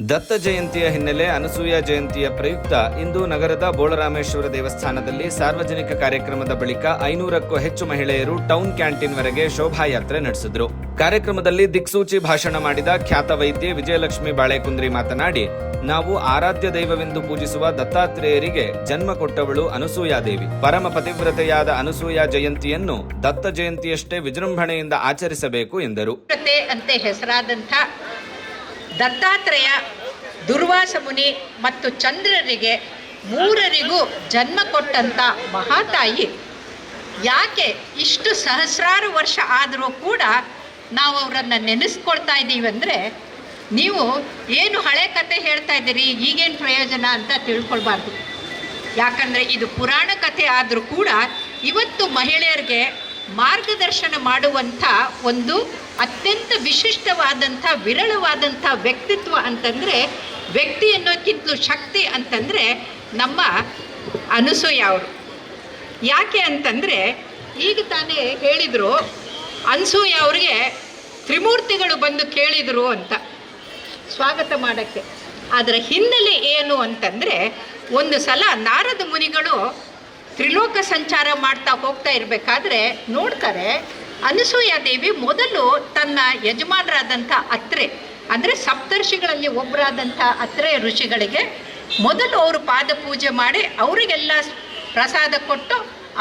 ದತ್ತ ಜಯಂತಿಯ ಹಿನ್ನೆಲೆ ಅನಸೂಯ ಜಯಂತಿಯ ಪ್ರಯುಕ್ತ ಇಂದು ನಗರದ ಬೋಳರಾಮೇಶ್ವರ ದೇವಸ್ಥಾನದಲ್ಲಿ ಸಾರ್ವಜನಿಕ ಕಾರ್ಯಕ್ರಮದ ಬಳಿಕ ಐನೂರಕ್ಕೂ ಹೆಚ್ಚು ಮಹಿಳೆಯರು ಟೌನ್ ಕ್ಯಾಂಟೀನ್ವರೆಗೆ ಶೋಭಾಯಾತ್ರೆ ನಡೆಸಿದ್ರು. ಕಾರ್ಯಕ್ರಮದಲ್ಲಿ ದಿಕ್ಸೂಚಿ ಭಾಷಣ ಮಾಡಿದ ಖ್ಯಾತ ವೈದ್ಯೆ ವಿಜಯಲಕ್ಷ್ಮಿ ಬಾಳೆಕುಂದ್ರಿ ಮಾತನಾಡಿ, ನಾವು ಆರಾಧ್ಯ ದೈವವೆಂದು ಪೂಜಿಸುವ ದತ್ತಾತ್ರೇಯರಿಗೆ ಜನ್ಮ ಕೊಟ್ಟವಳು ಅನಸೂಯಾದೇವಿ ಪರಮ ಪತಿವ್ರತೆಯಾದ ಅನಸೂಯ ಜಯಂತಿಯನ್ನು ದತ್ತ ಜಯಂತಿಯಷ್ಟೇ ವಿಜೃಂಭಣೆಯಿಂದ ಆಚರಿಸಬೇಕು ಎಂದರು. ದತ್ತಾತ್ರೇಯ ದುರ್ವಾಸ ಮುನಿ ಮತ್ತು ಚಂದ್ರರಿಗೆ ಮೂರರಿಗೂ ಜನ್ಮ ಕೊಟ್ಟಂಥ ಮಹಾತಾಯಿ. ಯಾಕೆ ಇಷ್ಟು ಸಹಸ್ರಾರು ವರ್ಷ ಆದರೂ ಕೂಡ ನಾವು ಅವರನ್ನು ನೆನೆಸ್ಕೊಳ್ತಾ ಇದ್ದೀವಿ ಅಂದರೆ ನೀವು ಏನು ಹಳೆ ಕತೆ ಹೇಳ್ತಾ ಇದ್ದೀರಿ, ಈಗೇನು ಪ್ರಯೋಜನ ಅಂತ ತಿಳ್ಕೊಳ್ಬಾರ್ದು. ಯಾಕಂದರೆ ಇದು ಪುರಾಣ ಕಥೆ ಆದರೂ ಕೂಡ ಇವತ್ತು ಮಹಿಳೆಯರಿಗೆ ಮಾರ್ಗದರ್ಶನ ಮಾಡುವಂಥ ಒಂದು ಅತ್ಯಂತ ವಿಶಿಷ್ಟವಾದಂಥ, ವಿರಳವಾದಂಥ ವ್ಯಕ್ತಿತ್ವ ಅಂತಂದರೆ, ವ್ಯಕ್ತಿ ಅನ್ನೋಕ್ಕಿಂತಲೂ ಶಕ್ತಿ ಅಂತಂದರೆ ನಮ್ಮ ಅನಸೂಯ ಅವರು. ಯಾಕೆ ಅಂತಂದರೆ, ಈಗ ತಾನೇ ಹೇಳಿದರು, ಅನಸೂಯ ಅವ್ರಿಗೆ ತ್ರಿಮೂರ್ತಿಗಳು ಬಂದು ಕೇಳಿದರು ಅಂತ. ಸ್ವಾಗತ ಮಾಡೋಕ್ಕೆ. ಅದರ ಹಿನ್ನೆಲೆ ಏನು ಅಂತಂದರೆ, ಒಂದು ಸಲ ನಾರದ ಮುನಿಗಳು ತ್ರಿಲೋಕ ಸಂಚಾರ ಮಾಡ್ತಾ ಹೋಗ್ತಾ ಇರಬೇಕಾದ್ರೆ ನೋಡ್ತಾರೆ, ಅನಸೂಯ ದೇವಿ ಮೊದಲು ತನ್ನ ಯಜಮಾನರಾದಂಥ ಅತ್ರೆ, ಅಂದರೆ ಸಪ್ತರ್ಷಿಗಳಲ್ಲಿ ಒಬ್ಬರಾದಂಥ ಅತ್ರೆ ಋಷಿಗಳಿಗೆ ಮೊದಲು ಅವರು ಪಾದ ಪೂಜೆ ಮಾಡಿ ಅವರಿಗೆಲ್ಲ ಪ್ರಸಾದ ಕೊಟ್ಟು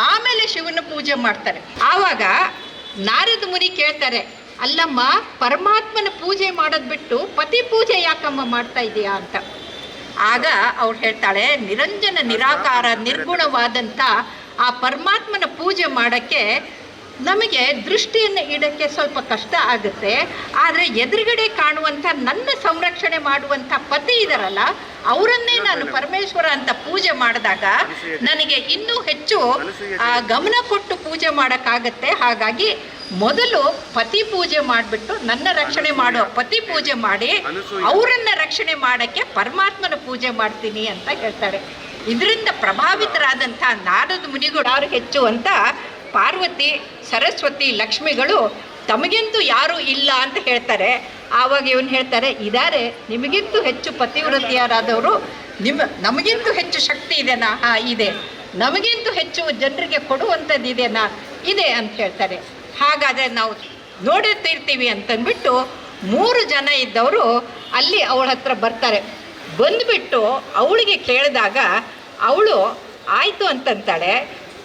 ಆಮೇಲೆ ಶಿವನ ಪೂಜೆ ಮಾಡ್ತಾರೆ. ಆವಾಗ ನಾರದ ಮುನಿ ಕೇಳ್ತಾರೆ, ಅಲ್ಲಮ್ಮ, ಪರಮಾತ್ಮನ ಪೂಜೆ ಮಾಡೋದು ಬಿಟ್ಟು ಪತಿ ಪೂಜೆ ಯಾಕಮ್ಮ ಮಾಡ್ತಾ ಇದೆಯಾ ಅಂತ. ಆಗ ಅವ್ರು ಹೇಳ್ತಾಳೆ ನಿರಂಜನ ನಿರಾಕಾರ ನಿರ್ಗುಣವಾದಂಥ ಆ ಪರಮಾತ್ಮನ ಪೂಜೆ ಮಾಡೋಕ್ಕೆ ನಮಗೆ ದೃಷ್ಟಿಯನ್ನು ಇಡೋಕ್ಕೆ ಸ್ವಲ್ಪ ಕಷ್ಟ ಆಗುತ್ತೆ. ಆದರೆ ಎದುರುಗಡೆ ಕಾಣುವಂಥ ನನ್ನ ಸಂರಕ್ಷಣೆ ಮಾಡುವಂಥ ಪತಿ ಇದಾರಲ್ಲ ಅವರನ್ನೇ ನಾನು ಪರಮೇಶ್ವರ ಅಂತ ಪೂಜೆ ಮಾಡಿದಾಗ ನನಗೆ ಇನ್ನೂ ಹೆಚ್ಚು ಗಮನ ಕೊಟ್ಟು ಪೂಜೆ ಮಾಡೋಕ್ಕಾಗತ್ತೆ. ಹಾಗಾಗಿ ಮೊದಲು ಪತಿ ಪೂಜೆ ಮಾಡಿಬಿಟ್ಟು ನನ್ನ ರಕ್ಷಣೆ ಮಾಡೋ ಪತಿ ಪೂಜೆ ಮಾಡಿ ಅವರನ್ನ ರಕ್ಷಣೆ ಮಾಡೋಕ್ಕೆ ಪರಮಾತ್ಮನ ಪೂಜೆ ಮಾಡ್ತೀನಿ ಅಂತ ಹೇಳ್ತಾರೆ. ಇದರಿಂದ ಪ್ರಭಾವಿತರಾದಂಥ ನಾರದ ಮುನಿಗಳು ಯಾರು ಹೆಚ್ಚು ಅಂತ ಪಾರ್ವತಿ ಸರಸ್ವತಿ ಲಕ್ಷ್ಮಿಗಳು ತಮಗಿಂತೂ ಯಾರೂ ಇಲ್ಲ ಅಂತ ಹೇಳ್ತಾರೆ. ಆವಾಗ ಇವನು ಹೇಳ್ತಾರೆ ಇದಾರೆ ನಿಮಗಿಂತೂ ಹೆಚ್ಚು ಪತಿವ್ರತಿಯರಾದವರು ನಿಮ್ಮ ನಮಗಿಂತೂ ಹೆಚ್ಚು ಶಕ್ತಿ ಇದೆನಾ ಹಾಂ ಇದೆ. ನಮಗಿಂತೂ ಹೆಚ್ಚು ಜನರಿಗೆ ಕೊಡುವಂಥದ್ದು ಇದೆನಾ ಇದೆ ಅಂತ ಹೇಳ್ತಾರೆ. ಹಾಗಾದರೆ ನಾವು ನೋಡುತ್ತಿರ್ತೀವಿ ಅಂತಂದ್ಬಿಟ್ಟು ಮೂರು ಜನ ಇದ್ದವರು ಅಲ್ಲಿ ಅವಳ ಹತ್ರ ಬರ್ತಾರೆ. ಬಂದುಬಿಟ್ಟು ಅವಳಿಗೆ ಕೇಳಿದಾಗ, ಅವಳು ಆಯಿತು ಅಂತಂತಾಳೆ,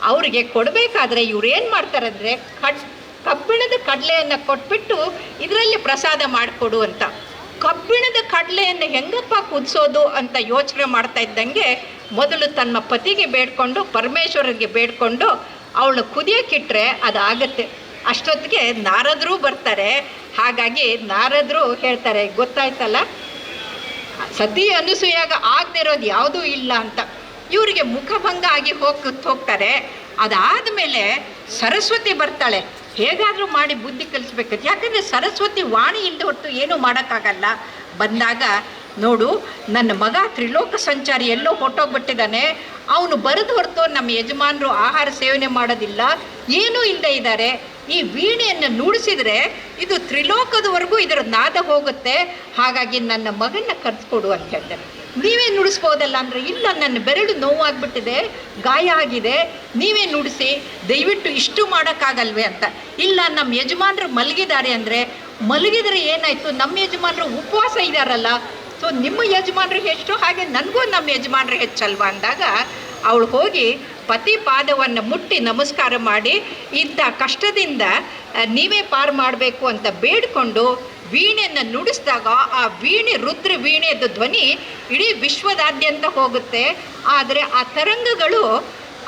ಅವರಿಗೆ ಕೊಡಬೇಕಾದ್ರೆ ಇವ್ರು ಏನು ಮಾಡ್ತಾರಂದರೆ ಕಡ್, ಕಬ್ಬಿಣದ ಕಡಲೆಯನ್ನು ಕೊಟ್ಬಿಟ್ಟು ಇದರಲ್ಲಿ ಪ್ರಸಾದ ಮಾಡಿಕೊಡು ಅಂತ. ಕಬ್ಬಿಣದ ಕಡಲೆಯನ್ನು ಹೆಂಗಪ್ಪ ಕುದಿಸೋದು ಅಂತ ಯೋಚನೆ ಮಾಡ್ತಾ ಇದ್ದಂಗೆ ಮೊದಲು ತನ್ನ ಪತಿಗೆ ಬೇಡ್ಕೊಂಡು ಪರಮೇಶ್ವರರಿಗೆ ಬೇಡ್ಕೊಂಡು ಅವಳು ಕುದಿಯೋಕ್ಕಿಟ್ರೆ ಅದಾಗತ್ತೆ. ಅಷ್ಟೊತ್ತಿಗೆ ನಾರದರು ಬರ್ತಾರೆ. ಹಾಗಾಗಿ ನಾರದರು ಹೇಳ್ತಾರೆ, ಗೊತ್ತಾಯ್ತಲ್ಲ? ಸತಿ ಅನಸೂಯಾಗ ಆಗದಿರೋದು ಇರೋದು ಯಾವುದೂ ಇಲ್ಲ ಅಂತ. ಇವರಿಗೆ ಮುಖಭಂಗ ಆಗಿ ಹೋಗ್ ಹೋಗ್ತಾರೆ. ಅದಾದ ಮೇಲೆ ಸರಸ್ವತಿ ಬರ್ತಾಳೆ. ಹೇಗಾದರೂ ಮಾಡಿ ಬುದ್ಧಿ ಕಲಿಸ್ಬೇಕು. ಯಾಕಂದರೆ ಸರಸ್ವತಿ ವಾಣಿ ಇಲ್ಲದೆ ಹೊರತು ಏನೂ ಮಾಡೋಕ್ಕಾಗಲ್ಲ. ಬಂದಾಗ ನೋಡು, ನನ್ನ ಮಗ ತ್ರಿಲೋಕ ಸಂಚಾರಿ ಎಲ್ಲೋ ಹೊಟ್ಟೋಗ್ಬಿಟ್ಟಿದ್ದಾನೆ ಅವನು ಬರೆದು ಹೊರತು ನಮ್ಮ ಯಜಮಾನರು ಆಹಾರ ಸೇವನೆ ಮಾಡೋದಿಲ್ಲ, ಏನೂ ಇಲ್ಲದೆ ಇದ್ದಾರೆ. ಈ ವೀಣೆಯನ್ನು ನುಡಿಸಿದರೆ ಇದು ತ್ರಿಲೋಕದವರೆಗೂ ಇದರ ನಾದ ಹೋಗುತ್ತೆ. ಹಾಗಾಗಿ ನನ್ನ ಮಗನ್ನ ಕರೆದುಕೊಡು ಅಂತ ಹೇಳ್ತಾರೆ ನೀವೇ ನುಡಿಸ್ಬೋದಲ್ಲ ಅಂದರೆ, ಇಲ್ಲ, ನನ್ನ ಬೆರಳು ನೋವಾಗ್ಬಿಟ್ಟಿದೆ, ಗಾಯ ಆಗಿದೆ. ನೀವೇ ನುಡಿಸಿ, ದಯವಿಟ್ಟು ಇಷ್ಟು ಮಾಡೋಕ್ಕಾಗಲ್ವೇ ಅಂತ. ಇಲ್ಲ, ನಮ್ಮ ಯಜಮಾನರು ಮಲಗಿದ್ದಾರೆ ಅಂದರೆ, ಮಲಗಿದರೆ ಏನಾಯಿತು? ನಮ್ಮ ಯಜಮಾನರು ಉಪವಾಸ ಇದ್ದಾರಲ್ಲ ಸೊ ನಿಮ್ಮ ಯಜಮಾನರು ಎಷ್ಟು ಹಾಗೆ ನನಗೂ ನಮ್ಮ ಯಜಮಾನರು ಹೆಚ್ಚಲ್ವಾ ಅಂದಾಗ, ಅವಳು ಹೋಗಿ ಪತಿ ಪಾದವನ್ನು ಮುಟ್ಟಿ ನಮಸ್ಕಾರ ಮಾಡಿ, ಇಂಥ ಕಷ್ಟದಿಂದ ನೀವೇ ಪಾರು ಮಾಡಬೇಕು ಅಂತ ಬೇಡಿಕೊಂಡು ವೀಣೆಯನ್ನು ನುಡಿಸಿದಾಗ ಆ ವೀಣೆ, ರುದ್ರ ವೀಣೆಯದ ಧ್ವನಿ ಇಡೀ ವಿಶ್ವದಾದ್ಯಂತ ಹೋಗುತ್ತೆ. ಆದರೆ ಆ ತರಂಗಗಳು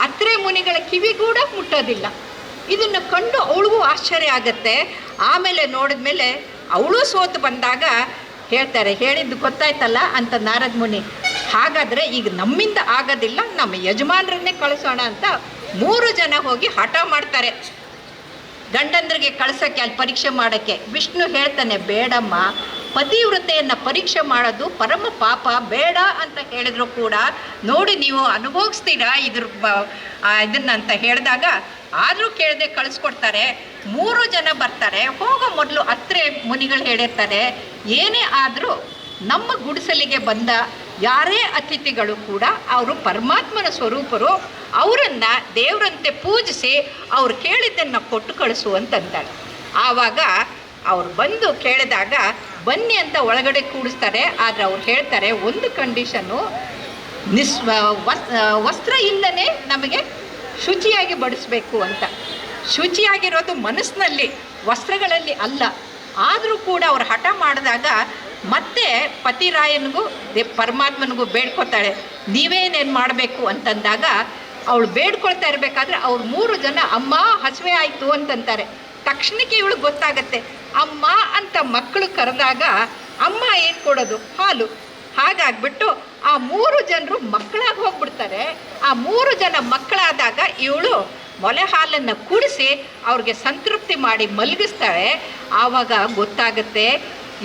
ಅತ್ರೆ ಮುನಿಗಳ ಕಿವಿ ಕೂಡ ಮುಟ್ಟೋದಿಲ್ಲ. ಇದನ್ನು ಕಂಡು ಅವಳಿಗೂ ಆಶ್ಚರ್ಯ ಆಗುತ್ತೆ. ಆಮೇಲೆ ನೋಡಿದ್ಮೇಲೆ ಅವಳು ಸೋತು ಬಂದಾಗ ಹೇಳ್ತಾರೆ, ಹೇಳಿದ್ದು ಗೊತ್ತಾಯ್ತಲ್ಲ ಅಂತ ನಾರದ ಮುನಿ. ಹಾಗಾದರೆ ಈಗ ನಮ್ಮಿಂದ ಆಗೋದಿಲ್ಲ, ನಮ್ಮ ಯಜಮಾನರನ್ನೇ ಕಳಿಸೋಣ ಅಂತ ಮೂರು ಜನ ಹೋಗಿ ಹಠ ಮಾಡ್ತಾರೆ. ಗಂಡಂದ್ರಿಗೆ ಕಳ್ಸೋಕ್ಕೆ, ಅಲ್ಲಿ ಪರೀಕ್ಷೆ ಮಾಡೋಕ್ಕೆ. ವಿಷ್ಣು ಹೇಳ್ತಾನೆ, ಬೇಡಮ್ಮ, ಪತಿವ್ರತೆಯನ್ನು ಪರೀಕ್ಷೆ ಮಾಡೋದು ಪರಮ ಪಾಪ, ಬೇಡ ಅಂತ ಹೇಳಿದ್ರು ಕೂಡ ನೋಡಿ ನೀವು ಅನುಭವಿಸ್ತೀರಾ ಇದ್ರ ಬ- ಅಂತ ಹೇಳಿದಾಗ ಆದರೂ ಕೇಳದೆ ಕಳಿಸ್ಕೊಡ್ತಾರೆ. ಮೂರು ಜನ ಬರ್ತಾರೆ. ಹೋಗೋ ಮೊದಲು ಹತ್ರ ಮುನಿಗಳು ಹೇಳಿರ್ತಾರೆ, ಏನೇ ಆದರೂ ನಮ್ಮ ಗುಡಿಸಲಿಗೆ ಬಂದ ಯಾರೇ ಅತಿಥಿಗಳು ಕೂಡ ಅವರು ಪರಮಾತ್ಮನ ಸ್ವರೂಪರು, ಅವರನ್ನು ದೇವರಂತೆ ಪೂಜಿಸಿ ಅವ್ರು ಕೇಳಿದ್ದನ್ನು ಕೊಟ್ಟು ಕಳಿಸು ಅಂತಂತಾಳೆ. ಆವಾಗ ಅವ್ರು ಬಂದು ಕೇಳಿದಾಗ, ಬನ್ನಿ ಅಂತ ಒಳಗಡೆ ಕೂಡಿಸ್ತಾರೆ. ಆದರೆ ಅವ್ರು ಹೇಳ್ತಾರೆ, ಒಂದು ಕಂಡೀಷನ್ನು ನಿಸ್ ವಸ್ ವಸ್ತ್ರ ಇಲ್ಲದೇ ನಮಗೆ ಶುಚಿಯಾಗಿ ಬಡಿಸ್ಬೇಕು ಅಂತ. ಶುಚಿಯಾಗಿರೋದು ಮನಸ್ಸಿನಲ್ಲಿ, ವಸ್ತ್ರಗಳಲ್ಲಿ ಅಲ್ಲ. ಆದರೂ ಕೂಡ ಅವ್ರು ಹಠ ಮಾಡಿದಾಗ ಮತ್ತೆ ಪತಿರಾಯನಿಗೂ ದೇ ಪರಮಾತ್ಮನಿಗೂ ಬೇಡ್ಕೊತಾಳೆ ನೀವೇನೇನು ಮಾಡಬೇಕು ಅಂತಂದಾಗ ಅವಳು ಬೇಡ್ಕೊಳ್ತಾ ಇರಬೇಕಾದ್ರೆ ಅವ್ರು ಮೂರು ಜನ ಅಮ್ಮ ಹಸುವೆ ಆಯಿತು ಅಂತಂತಾರೆ. ತಕ್ಷಣಕ್ಕೆ ಇವಳು ಗೊತ್ತಾಗತ್ತೆ. ಅಮ್ಮ ಅಂತ ಮಕ್ಕಳು ಕರೆದಾಗ ಅಮ್ಮ ಏನು ಕೊಡೋದು? ಹಾಲು. ಹಾಗಾಗ್ಬಿಟ್ಟು ಆ ಮೂರು ಜನರು ಮಕ್ಕಳಾಗಿ ಹೋಗ್ಬಿಡ್ತಾರೆ. ಆ ಮೂರು ಜನ ಮಕ್ಕಳಾದಾಗ ಇವಳು ಮೊಲೆ ಹಾಲನ್ನು ಕುಡಿಸಿ ಅವ್ರಿಗೆ ಸಂತೃಪ್ತಿ ಮಾಡಿ ಮಲಗಿಸ್ತಾಳೆ. ಆವಾಗ ಗೊತ್ತಾಗುತ್ತೆ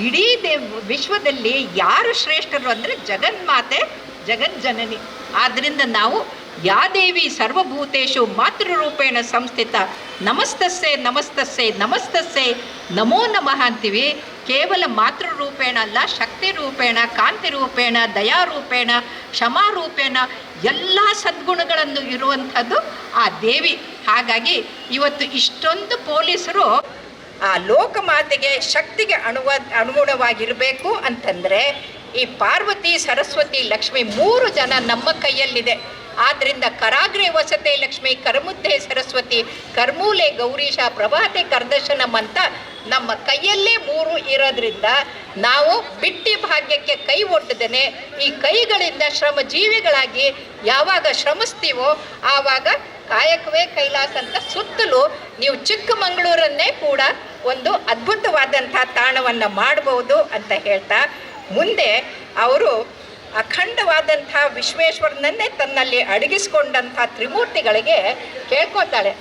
ಇಡೀ ದೇವ್, ವಿಶ್ವದಲ್ಲಿ ಯಾರು ಶ್ರೇಷ್ಠರು ಅಂದರೆ ಜಗನ್ಮಾತೆ, ಜಗಜ್ಜನನಿ. ಆದ್ದರಿಂದ ನಾವು ಯಾ ದೇವಿ ಸರ್ವಭೂತೇಶು ಮಾತೃರೂಪೇಣ ಸಂಸ್ಥಿತ? ನಮಸ್ತಸ್ಸೆ ನಮಸ್ತಸ್ಸೆ ನಮಸ್ತಸ್ಸೆ, ನಮೋ ನಮಃ ಅಂತೀವಿ. ಕೇವಲ ಮಾತೃರೂಪೇಣ ಅಲ್ಲ ಶಕ್ತಿ ರೂಪೇಣ ಕಾಂತಿ ರೂಪೇಣ ದಯಾರೂಪೇಣ, ಕ್ಷಮಾರೂಪೇಣ, ಎಲ್ಲ ಸದ್ಗುಣಗಳನ್ನು ಇರುವಂಥದ್ದು ಆ ದೇವಿ. ಹಾಗಾಗಿ ಇವತ್ತು ಇಷ್ಟೊಂದು ಪೊಲೀಸರು ಆ ಲೋಕಮಾತೆಗೆ ಶಕ್ತಿಗೆ ಅಣುವ ಅನುಗುಣವಾಗಿರಬೇಕು ಅಂತಂದರೆ ಈ ಪಾರ್ವತಿ, ಸರಸ್ವತಿ, ಲಕ್ಷ್ಮಿ ಮೂರು ಜನ ನಮ್ಮ ಕೈಯಲ್ಲಿದೆ. ಆದ್ದರಿಂದ ಕರಾಗ್ರೆ ವಸತೆ ಲಕ್ಷ್ಮಿ, ಕರ್ಮುದ್ದೆ ಸರಸ್ವತಿ, ಕರ್ಮೂಲೆ ಗೌರೀಶ, ಪ್ರಭಾತೆ ಕರ್ದರ್ಶನಂ ಅಂತ ನಮ್ಮ ಕೈಯಲ್ಲೇ ಮೂರು ಇರೋದ್ರಿಂದ ನಾವು ಬಿಟ್ಟಿ ಭಾಗ್ಯಕ್ಕೆ ಕೈ ಒಡ್ಡದೇನೆ ಈ ಕೈಗಳಿಂದ ಶ್ರಮ ಜೀವಿಗಳಾಗಿ ಯಾವಾಗ ಶ್ರಮಿಸ್ತೀವೋ ಆವಾಗ ಕಾಯಕವೇ ಕೈಲಾಸ ಅಂತ ಸುತ್ತಲೂ ನೀವು ಚಿಕ್ಕಮಗಳೂರನ್ನೇ ಕೂಡ ಒಂದು ಅದ್ಭುತವಾದಂಥ ತಾಣವನ್ನು ಮಾಡಬಹುದು ಅಂತ ಹೇಳ್ತಾ, ಮುಂದೆ ಅವರು ಅಖಂಡವಾದಂಥ ವಿಶ್ವೇಶ್ವರನನ್ನೇ ತನ್ನಲ್ಲಿ ಅಡಗಿಸ್ಕೊಂಡಂಥ ತ್ರಿಮೂರ್ತಿಗಳಿಗೆ ಕೇಳ್ಕೊತಾಳೆ.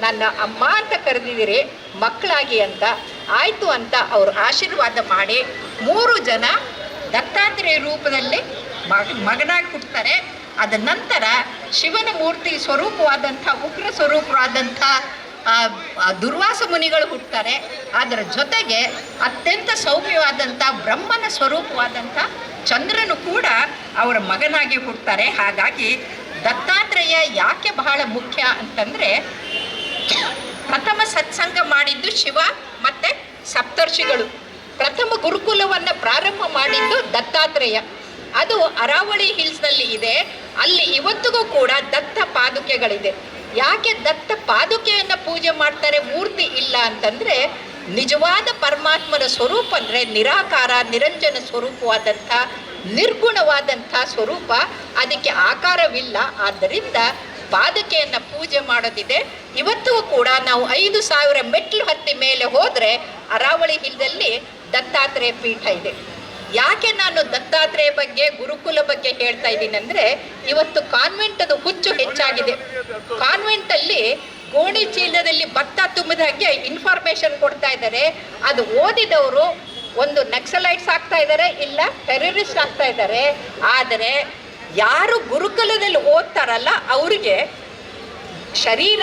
ನನ್ನ ಅಮ್ಮ ಅಂತ ಕರೆದಿದ್ದೀರಿ, ಮಕ್ಕಳಾಗಿ ಅಂತ. ಆಯಿತು ಅಂತ ಅವರು ಆಶೀರ್ವಾದ ಮಾಡಿ ಮೂರು ಜನ ದತ್ತಾತ್ರೇಯ ರೂಪದಲ್ಲಿ ಮಗ, ಮಗನಾಗಿ ಹುಟ್ಟುತ್ತಾರೆ. ಅದ ನಂತರ ಶಿವನ ಮೂರ್ತಿ ಸ್ವರೂಪವಾದಂಥ, ಉಗ್ರ ಸ್ವರೂಪವಾದಂಥ ದುರ್ವಾಸ ಮುನಿಗಳು ಹುಟ್ಟುತ್ತಾರೆ. ಅದರ ಜೊತೆಗೆ ಅತ್ಯಂತ ಸೌಮ್ಯವಾದಂಥ, ಬ್ರಹ್ಮನ ಸ್ವರೂಪವಾದಂಥ ಚಂದ್ರನು ಕೂಡ ಅವರ ಮಗನಾಗಿ ಹುಡ್ತಾರೆ ಹಾಗಾಗಿ ದತ್ತಾತ್ರೇಯ ಯಾಕೆ ಬಹಳ ಮುಖ್ಯ ಅಂತಂದರೆ ಪ್ರಥಮ ಸತ್ಸಂಗ ಮಾಡಿದ್ದು ಶಿವ, ಮತ್ತು ಸಪ್ತರ್ಷಿಗಳು. ಪ್ರಥಮ ಗುರುಕುಲವನ್ನು ಪ್ರಾರಂಭ ಮಾಡಿದ್ದು ದತ್ತಾತ್ರೇಯ. ಅದು ಅರಾವಳಿ ಹಿಲ್ಸ್ನಲ್ಲಿ ಇದೆ. ಅಲ್ಲಿ ಇವತ್ತಿಗೂ ಕೂಡ ದತ್ತ ಪಾದುಕೆಗಳಿದೆ. ಯಾಕೆ ದತ್ತ ಪಾದುಕೆಯನ್ನು ಪೂಜೆ ಮಾಡ್ತಾರೆ? ಮೂರ್ತಿ ಇಲ್ಲ ಅಂತಂದರೆ ನಿಜವಾದ ಪರಮಾತ್ಮನ ಸ್ವರೂಪ ಅಂದರೆ ನಿರಾಕಾರ, ನಿರಂಜನ ಸ್ವರೂಪವಾದಂಥ, ನಿರ್ಗುಣವಾದಂಥ ಸ್ವರೂಪ. ಅದಕ್ಕೆ ಆಕಾರವಿಲ್ಲ. ಆದ್ದರಿಂದ ಪಾದಕೆಯನ್ನು ಪೂಜೆ ಮಾಡೋದಿದೆ. ಇವತ್ತೂ ಕೂಡ ನಾವು ಐದು ಸಾವಿರ ಮೆಟ್ಲು ಹತ್ತಿ ಮೇಲೆ ಹೋದರೆ ಅರಾವಳಿ ಹಿಲ್ದಲ್ಲಿ ದತ್ತಾತ್ರೇಯ ಪೀಠ ಇದೆ. ಯಾಕೆ ನಾನು ದತ್ತಾತ್ರೇಯ ಬಗ್ಗೆ, ಗುರುಕುಲ ಬಗ್ಗೆ ಹೇಳ್ತಾ ಇದ್ದೀನಿ ಅಂದರೆ ಇವತ್ತು ಕಾನ್ವೆಂಟದ ಹುಚ್ಚು ಹೆಚ್ಚಾಗಿದೆ. ಕಾನ್ವೆಂಟಲ್ಲಿ ಗೋಣಿ ಚೀಲದಲ್ಲಿ ಭತ್ತ ತುಂಬಿದ ಹಾಗೆ ಇನ್ಫಾರ್ಮೇಶನ್ ಕೊಡ್ತಾ ಇದ್ದಾರೆ. ಅದು ಓದಿದವರು ಒಂದು ನಕ್ಸಲೈಟ್ಸ್ ಆಗ್ತಾ ಇದ್ದಾರೆ, ಇಲ್ಲ ಟೆರರಿಸ್ಟ್ ಆಗ್ತಾ ಇದ್ದಾರೆ. ಆದರೆ ಯಾರು ಗುರುಕುಲದಲ್ಲಿ ಓದ್ತಾರಲ್ಲ ಅವರಿಗೆ ಶರೀರ,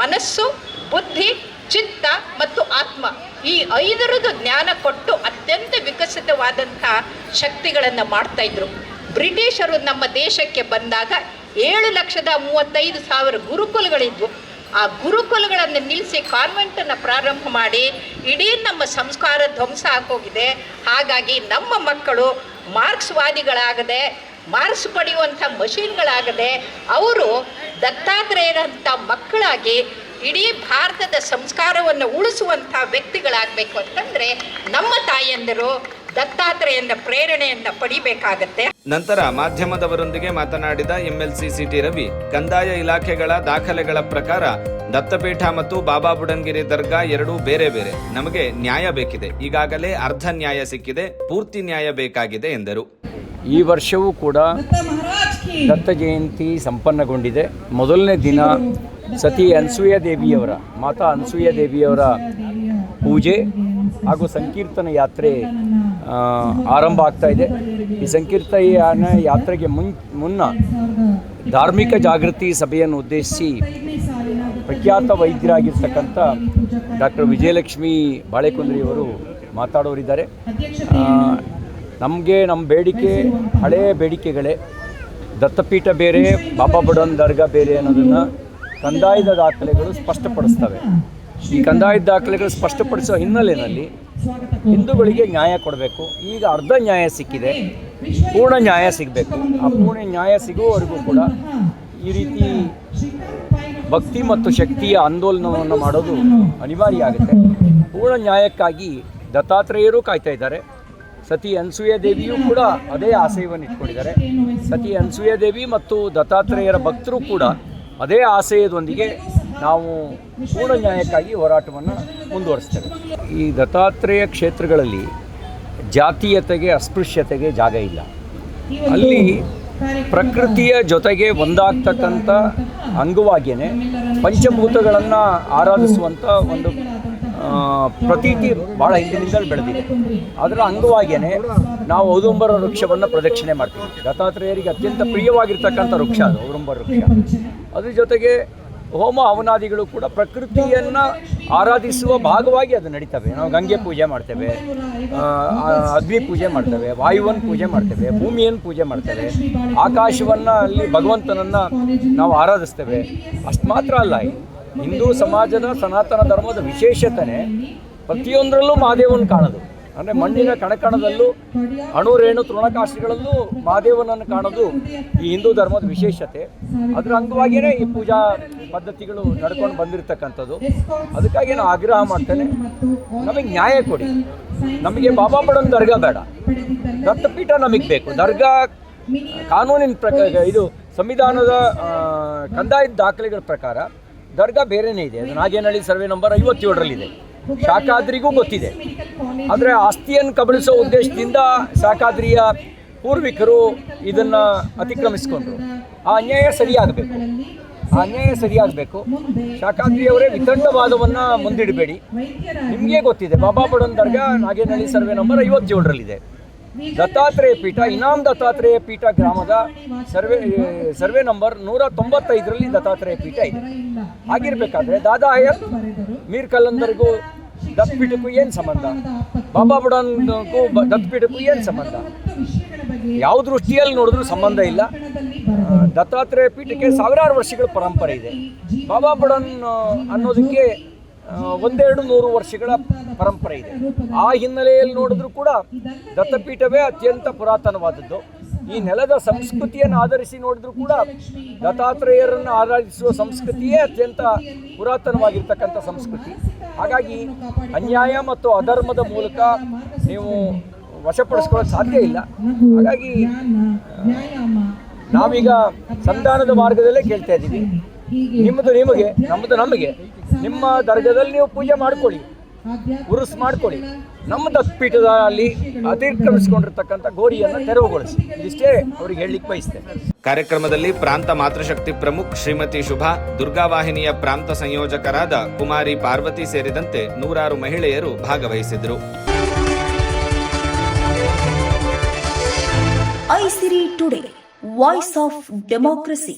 ಮನಸ್ಸು, ಬುದ್ಧಿ, ಚಿತ್ತ ಮತ್ತು ಆತ್ಮ ಈ ಐದರದ್ದು ಜ್ಞಾನ ಕೊಟ್ಟು ಅತ್ಯಂತ ವಿಕಸಿತವಾದಂಥ ಶಕ್ತಿಗಳನ್ನು ಮಾಡ್ತಾ ಇದ್ರು. ಬ್ರಿಟಿಷರು ನಮ್ಮ ದೇಶಕ್ಕೆ ಬಂದಾಗ ಏಳು ಲಕ್ಷದ ಮೂವತ್ತೈದು ಸಾವಿರ ಗುರುಕುಲಗಳಿದ್ವು. ಆ ಗುರುಕುಲಗಳನ್ನು ನಿಲ್ಲಿಸಿ ಕಾನ್ವೆಂಟನ್ನು ಪ್ರಾರಂಭ ಮಾಡಿ ಇಡೀ ನಮ್ಮ ಸಂಸ್ಕಾರ ಧ್ವಂಸ ಹಾಕೋಗಿದೆ ಹಾಗಾಗಿ ನಮ್ಮ ಮಕ್ಕಳು ಮಾರ್ಕ್ಸ್ವಾದಿಗಳಾಗದೆ, ಮಾರ್ಕ್ಸ್ ಪಡೆಯುವಂಥ ಮಷೀನ್ಗಳಾಗದೆ, ಅವರು ದತ್ತಾತ್ರೇಯರಂಥ ಮಕ್ಕಳಾಗಿ ಇಡೀ ಭಾರತದ ಸಂಸ್ಕಾರವನ್ನು ಉಳಿಸುವಂಥ ವ್ಯಕ್ತಿಗಳಾಗಬೇಕು ಅಂತಂದರೆ ನಮ್ಮ ತಾಯಂದಿರು ದತ್ತಾತ್ರೇಯನ ಪ್ರೇರಣೆಯಿಂದ ಪಡಿಬೇಕಾಗತ್ತೆ. ನಂತರ ಮಾಧ್ಯಮದವರೊಂದಿಗೆ ಮಾತನಾಡಿದ ಎಂಎಲ್ಸಿ ಸಿಟಿ ರವಿ ಕಂದಾಯ ಇಲಾಖೆಗಳ ದಾಖಲೆಗಳ ಪ್ರಕಾರ ದತ್ತಪೀಠ ಮತ್ತು ಬಾಬಾ ಬುಡನ್ಗಿರಿ ದರ್ಗಾ ಎರಡೂ ಬೇರೆ ಬೇರೆ. ನಮಗೆ ನ್ಯಾಯ ಬೇಕಿದೆ. ಈಗಾಗಲೇ ಅರ್ಧ ನ್ಯಾಯ ಸಿಕ್ಕಿದೆ ಪೂರ್ತಿ ನ್ಯಾಯ ಬೇಕಾಗಿದೆ ಎಂದರು. ಈ ವರ್ಷವೂ ಕೂಡ ದತ್ತ ಜಯಂತಿ ಸಂಪನ್ನಗೊಂಡಿದೆ. ಮೊದಲನೇ ದಿನ ಸತಿ ಅನಸೂಯ ದೇವಿಯವರ ಮಾತಾ ಅನಸೂಯ ದೇವಿಯವರ ಪೂಜೆ ಹಾಗೂ ಸಂಕೀರ್ತನ ಯಾತ್ರೆ ಆರಂಭ ಆಗ್ತಾ ಇದೆ. ಈ ಸಂಕೀರ್ತನ ಯಾತ್ರೆಗೆ ಮುನ್, ಮುನ್ನ ಧಾರ್ಮಿಕ ಜಾಗೃತಿ ಸಭೆಯನ್ನು ಉದ್ದೇಶಿಸಿ ಪ್ರಖ್ಯಾತ ವೈದ್ಯರಾಗಿರ್ತಕ್ಕಂಥ ಡಾಕ್ಟರ್ ವಿಜಯಲಕ್ಷ್ಮಿ ಬಾಳೆಕುಂದ್ರಿಯವರು ಮಾತಾಡೋರಿದ್ದಾರೆ. ನಮಗೆ ನಮ್ಮ ಬೇಡಿಕೆ ಹಳೆಯ ಬೇಡಿಕೆಗಳೇ. ದತ್ತಪೀಠ ಬೇರೆ, ಬಾಬಾ ಬುಡನ್ ದರ್ಗಾ ಬೇರೆ ಅನ್ನೋದನ್ನು ಕಂದಾಯದ ದಾಖಲೆಗಳು ಸ್ಪಷ್ಟಪಡಿಸ್ತವೆ. ಈ ಕಂದಾಯ ದಾಖಲೆಗಳು ಸ್ಪಷ್ಟಪಡಿಸುವ ಹಿನ್ನೆಲೆಯಲ್ಲಿ ಹಿಂದೂಗಳಿಗೆ ನ್ಯಾಯ ಕೊಡಬೇಕು. ಈಗ ಅರ್ಧ ನ್ಯಾಯ ಸಿಕ್ಕಿದೆ. ಪೂರ್ಣ ನ್ಯಾಯ ಸಿಗಬೇಕು. ಆ ಪೂರ್ಣ ನ್ಯಾಯ ಸಿಗುವವರೆಗೂ ಕೂಡ ಈ ರೀತಿ ಭಕ್ತಿ ಮತ್ತು ಶಕ್ತಿಯ ಆಂದೋಲನವನ್ನು ಮಾಡೋದು ಅನಿವಾರ್ಯ ಆಗುತ್ತೆ. ಪೂರ್ಣ ನ್ಯಾಯಕ್ಕಾಗಿ ದತ್ತಾತ್ರೇಯರು ಕಾಯ್ತಾ ಇದ್ದಾರೆ. ಸತಿ ಅನ್ಸೂಯ ದೇವಿಯೂ ಕೂಡ ಅದೇ ಆಶಯವನ್ನು ಇಟ್ಕೊಂಡಿದ್ದಾರೆ. ಸತಿ ಅನ್ಸೂಯ ದೇವಿ ಮತ್ತು ದತ್ತಾತ್ರೇಯರ ಭಕ್ತರು ಕೂಡ ಅದೇ ಆಶಯದೊಂದಿಗೆ ನಾವು ಪೂರ್ಣ ನ್ಯಾಯಕ್ಕಾಗಿ ಹೋರಾಟವನ್ನು ಮುಂದುವರಿಸ್ತೇವೆ. ಈ ದತ್ತಾತ್ರೇಯ ಕ್ಷೇತ್ರಗಳಲ್ಲಿ ಜಾತೀಯತೆಗೆ, ಅಸ್ಪೃಶ್ಯತೆಗೆ ಜಾಗ ಇಲ್ಲ. ಅಲ್ಲಿ ಪ್ರಕೃತಿಯ ಜೊತೆಗೆ ಒಂದಾಗ್ತಕ್ಕಂಥ ಅಂಗವಾಗಿಯೇ ಪಂಚಭೂತಗಳನ್ನು ಆರಾಧಿಸುವಂಥ ಒಂದು ಪ್ರತೀತಿ ಭಾಳ ಹಿಂದಿನಿಂದಲೂ ಬೆಳೆದಿದೆ. ಅದರ ಅಂಗವಾಗಿಯೇ ನಾವು ಔದುಂಬರ ವೃಕ್ಷವನ್ನು ಪ್ರದಕ್ಷಿಣೆ ಮಾಡ್ತೀವಿ. ದತ್ತಾತ್ರೇಯರಿಗೆ ಅತ್ಯಂತ ಪ್ರಿಯವಾಗಿರ್ತಕ್ಕಂಥ ವೃಕ್ಷ ಅದು, ಔದುಂಬರ ವೃಕ್ಷ. ಅದ್ರ ಜೊತೆಗೆ ಹೋಮ ಅವನಾದಿಗಳು ಕೂಡ ಪ್ರಕೃತಿಯನ್ನು ಆರಾಧಿಸುವ ಭಾಗವಾಗಿ ಅದು ನಡೀತವೆ. ನಾವು ಗಂಗೆ ಪೂಜೆ ಮಾಡ್ತೇವೆ ಅಗ್ನಿ ಪೂಜೆ ಮಾಡ್ತೇವೆ ವಾಯುವನ್ನು ಪೂಜೆ ಮಾಡ್ತೇವೆ ಭೂಮಿಯನ್ನು ಪೂಜೆ ಮಾಡ್ತೇವೆ, ಆಕಾಶವನ್ನು ಅಲ್ಲಿ ಭಗವಂತನನ್ನು ನಾವು ಆರಾಧಿಸ್ತೇವೆ. ಅಷ್ಟು ಮಾತ್ರ ಅಲ್ಲ ಹಿಂದೂ ಸಮಾಜದ ಸನಾತನ ಧರ್ಮದ ವಿಶೇಷತೆ ಪ್ರತಿಯೊಂದರಲ್ಲೂ ಮಹಾದೇವನ ಕಾಣೋದು. ಅಂದರೆ ಮಣ್ಣಿನ ಕಣಕಣದಲ್ಲೂ ಅಣು ರೇಣು ತೃಣಕಾಶಿಗಳಲ್ಲೂ ಮಹಾದೇವನನ್ನು ಕಾಣೋದು ಈ ಹಿಂದೂ ಧರ್ಮದ ವಿಶೇಷತೆ. ಅದರ ಅಂಗವಾಗಿಯೇ ಈ ಪೂಜಾ ಪದ್ಧತಿಗಳು ನಡ್ಕೊಂಡು ಬಂದಿರತಕ್ಕಂಥದ್ದು. ಅದಕ್ಕಾಗಿ ನಾನು ಆಗ್ರಹ ಮಾಡ್ತೇನೆ. ನಮಗೆ ನ್ಯಾಯ ಕೊಡಿ. ನಮಗೆ ಬಾಬಾ ಬಡನ್ ದರ್ಗಾ ಬೇಡ. ದತ್ತಪೀಠ ನಮಗೆ ಬೇಕು. ದರ್ಗಾ ಕಾನೂನಿನ ಪ್ರಕಾರ ಇದು ಸಂವಿಧಾನದ ಕಂದಾಯದ ದಾಖಲೆಗಳ ಪ್ರಕಾರ ದರ್ಗಾ ಬೇರೆನೇ ಇದೆ. ನಾಗೇನಹಳ್ಳಿ ಸರ್ವೆ ನಂಬರ್ ಐವತ್ತೇಳರಲ್ಲಿದೆ. ಶಾಖಾದ್ರಿಗೂ ಗೊತ್ತಿದೆ. ಆದರೆ ಆಸ್ತಿಯನ್ನು ಕಬಳಿಸೋ ಉದ್ದೇಶದಿಂದ ಸಾಕಾದ್ರಿಯ ಪೂರ್ವಿಕರು ಇದನ್ನು ಅತಿಕ್ರಮಿಸಿಕೊಂಡ್ರು. ಆ ಅನ್ಯಾಯ ಸರಿಯಾಗಬೇಕು. ಆ ಅನ್ಯಾಯ ಸರಿಯಾಗಬೇಕು. ಶಾಖಾದ್ರಿಯವರೇ ವಿತಂಡವಾದವನ್ನು ಮುಂದಿಡಬೇಡಿ. ನಿಮಗೆ ಗೊತ್ತಿದೆ, ಬಾಬಾ ಬಡನ್ ದರ್ಗಾ ನಾಗೇನಹಳ್ಳಿ ಸರ್ವೆ ನಂಬರ್ ಐವತ್ತೇಳರಲ್ಲಿದೆ. ದತ್ತಾತ್ರೇಯ ಪೀಠ, ಇನಾಮ್ ದತ್ತಾತ್ರೇಯ ಪೀಠ ಗ್ರಾಮದ ಸರ್ವೆ ಸರ್ವೆ ನಂಬರ್ ನೂರ ತೊಂಬತ್ತೈದರಲ್ಲಿ ದತ್ತಾತ್ರೇಯ ಪೀಠ ಇದೆ. ಆಗಿರಬೇಕಾದ್ರೆ ದಾದಾ ಹಯತ್ ಮೀರ್ ಕಲ್ಲಂದರ್ಗೂ ದತ್ತಪೀಠಕ್ಕೂ ಏನು ಸಂಬಂಧ? ಬಾಬಾ ಬುಡನ್ಗೂ ದತ್ತಪೀಠಕ್ಕೂ ಏನು ಸಂಬಂಧ? ಯಾವ ದೃಷ್ಟಿಯಲ್ಲಿ ನೋಡಿದ್ರೂ ಸಂಬಂಧ ಇಲ್ಲ. ದತ್ತಾತ್ರೇಯ ಪೀಠಕ್ಕೆ ಸಾವಿರಾರು ವರ್ಷಗಳ ಪರಂಪರೆ ಇದೆ. ಬಾಬಾ ಬುಡನ್ ಅನ್ನೋದಕ್ಕೆ ಒಂದೆರಡು ನೂರು ವರ್ಷಗಳ ಪರಂಪರೆ ಇದೆ. ಆ ಹಿನ್ನೆಲೆಯಲ್ಲಿ ನೋಡಿದ್ರೂ ಕೂಡ ದತ್ತಪೀಠವೇ ಅತ್ಯಂತ ಪುರಾತನವಾದದ್ದು. ಈ ನೆಲದ ಸಂಸ್ಕೃತಿಯನ್ನು ಆಧರಿಸಿ ನೋಡಿದ್ರೂ ಕೂಡ ದತ್ತಾತ್ರೇಯರನ್ನು ಆರಾಧಿಸುವ ಸಂಸ್ಕೃತಿಯೇ ಅತ್ಯಂತ ಪುರಾತನವಾಗಿರ್ತಕ್ಕಂಥ ಸಂಸ್ಕೃತಿ. ಹಾಗಾಗಿ ಅನ್ಯಾಯ ಮತ್ತು ಅಧರ್ಮದ ಮೂಲಕ ನೀವು ವಶಪಡಿಸ್ಕೊಳ್ಳೋಕೆ ಸಾಧ್ಯ ಇಲ್ಲ. ಹಾಗಾಗಿ ನಾವೀಗ ಸಂಧಾನದ ಮಾರ್ಗದಲ್ಲೇ ಕೇಳ್ತಾ ಇದ್ದೀವಿ. ನಿಮ್ಮದು ನಿಮಗೆ ನಮ್ಮದು ನಮಗೆ. ನಿಮ್ಮ ದರ್ಗದಲ್ಲಿ ನೀವು ಪೂಜೆ ಮಾಡ್ಕೊಳ್ಳಿ. ಉರುಸ್ ಮಾಡ್ಕೊಳ್ಳಿ. ನಮ್ಮ ದತ್ತಪೀಠದ ಅಲ್ಲಿ ಅತಿಕ್ರಮಿಸಿಕೊಂಡಿರ್ತಕ್ಕಂಥ ಗೋರಿಯನ್ನು ತೆರವುಗೊಳಿಸಿ. ಇದಿಷ್ಟೇ ಅವ್ರಿಗೆ ಹೇಳಲಿಕ್ಕೆ ಬಯಸ್ತೇನೆ. ಕಾರ್ಯಕ್ರಮದಲ್ಲಿ ಪ್ರಾಂತ ಮಾತೃಶಕ್ತಿ ಪ್ರಮುಖ್ ಶ್ರೀಮತಿ ಶುಭಾ ದುರ್ಗಾವಾಹಿನಿಯ ಪ್ರಾಂತ ಸಂಯೋಜಕರಾದ ಕುಮಾರಿ ಪಾರ್ವತಿ ಸೇರಿದಂತೆ ನೂರಾರು ಮಹಿಳೆಯರು ಭಾಗವಹಿಸಿದ್ರು Aisiri today voice of democracy.